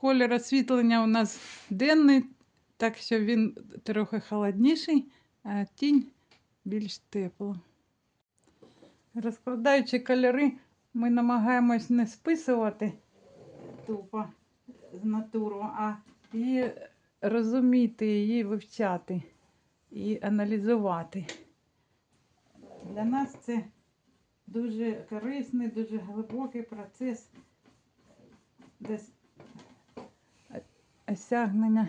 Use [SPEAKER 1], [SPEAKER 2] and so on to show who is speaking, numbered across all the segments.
[SPEAKER 1] колір освітлення у нас денний, так що він трохи холодніший, а тінь більш тепла. Розкладаючи кольори, ми намагаємось не списувати тупо з натуру, а її розуміти, її вивчати і аналізувати. Для нас це дуже корисний, дуже глибокий процес осягнення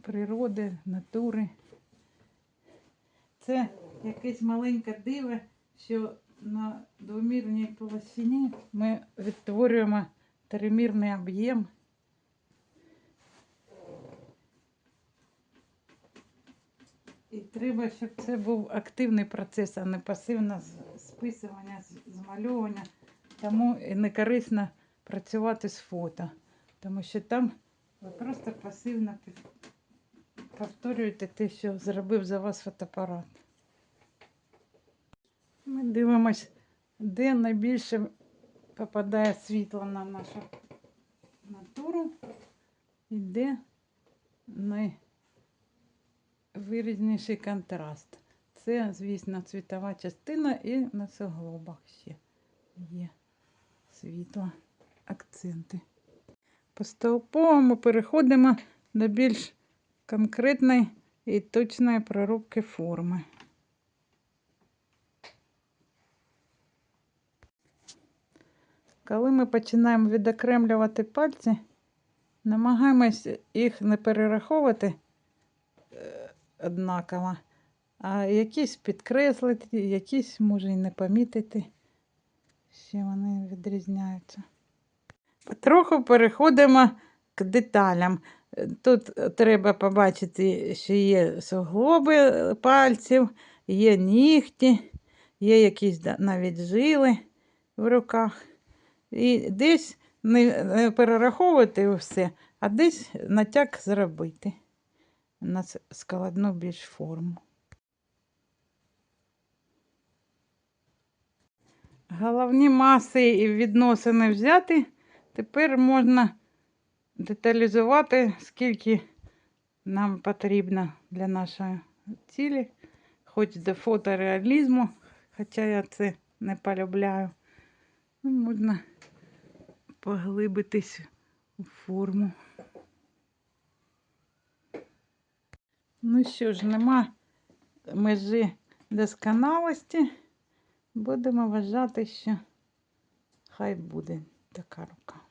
[SPEAKER 1] природи, натури. Це якесь маленьке диво, що на двомірній площині ми відтворюємо тримірний об'єм. І треба, щоб це був активний процес, а не пасивне списування, змальовування. Тому не корисно працювати з фото, тому що там ви просто пасивно повторюєте те, що зробив за вас фотоапарат. Ми дивимось, де найбільше попадає світло на нашу натуру і де найвиразніший контраст. Це, звісно, цвітова частина і на суглобах ще є світло, акценти. Поступово переходимо до більш конкретної і точної проробки форми. Коли ми починаємо відокремлювати пальці, намагаємось їх не перераховувати е, однаково, а якісь підкреслити, якісь може і не помітити, що вони відрізняються. Потроху переходимо к деталям. Тут треба побачити, що є суглоби е, пальців, є нігті, є якісь навіть жили в руках. І десь не, перераховувати все, а десь натяк зробити на складну більш форму. Головні маси і відносини взяти. Тепер можна деталізувати, скільки нам потрібно для нашої цілі, хоч до фотореалізму, хоча я це не полюбляю. Ну, можна поглибитись у форму. Ну що ж, нема межі досконалості. Будемо вважати, що хай буде така рука.